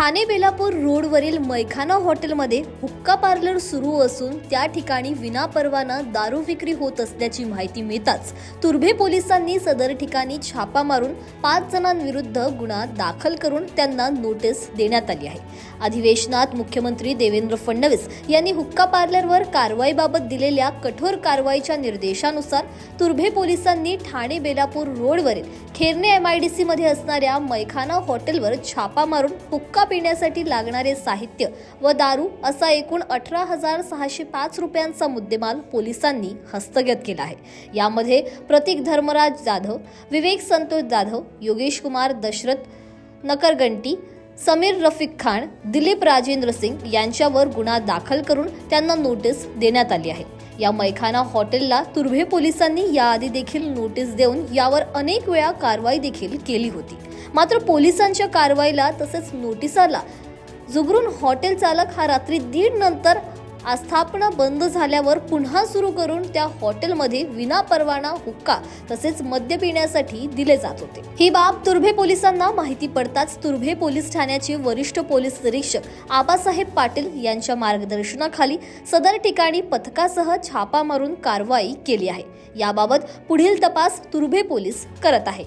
ठाणे बेलापूर रोडवरील मैखाना हॉटेलमध्ये हुक्का पार्लर सुरू असून त्या ठिकाणी विनापरवाना दारू विक्री होत असल्याची माहिती मिळताच तुर्भे पोलिसांनी सदर ठिकाणी छापा मारून पाच जणांविरुद्ध गुन्हा दाखल करून त्यांना नोटीस देण्यात आली आहे. अधिवेशनात मुख्यमंत्री देवेंद्र फडणवीस यांनी हुक्का पार्लरवर कारवाईबाबत दिलेल्या कठोर कारवाईच्या निर्देशानुसार तुर्भे पोलिसांनी ठाणे बेलापूर रोडवरील खेरणे एमआयडीसी मध्ये असणाऱ्या मैखाना हॉटेलवर छापा मारून हुक्का पिण्यासाठी लागणारे साहित्य व दारू असा एकूण अठरा हजार सहाशे पाच रुपयांचा मुद्देमाल पोलिसांनी हस्तगत केला आहे. यामध्ये प्रतीक धर्मराज जाधव विवेक संतोष जाधव योगेश कुमार दशरथ नकरगंटी समीर रफिक खान दिलीप राजेंद्र सिंग यांच्यावर गुन्हा दाखल करून त्यांना नोटीस देण्यात आली आहे. या मैखाना हॉटेलला तुर्भे पोलिसांनी याआधी देखील नोटीस देऊन यावर अनेक वेळा कारवाई देखील केली होती. मात्र पोलिसांच्या कारवाईला तसेच नोटिसाला जुबरून हॉटेल चालक हा रात्री दीड नंतर आस्थापना बंद झाल्यावर पुन्हा सुरू करून त्या हॉटेलमध्ये विनापरवाना हुक्का तसेच मद्य पिण्यासाठी दिले जात होते. ही बाब तुर्भे पोलिसांना माहिती पडताच तुर्भे पोलीस ठाण्याचे वरिष्ठ पोलीस निरीक्षक आबासाहेब पाटील यांच्या मार्गदर्शनाखाली सदर ठिकाणी पथकासह छापा मारून कारवाई केली आहे. याबाबत पुढील तपास तुर्भे पोलीस करत आहे.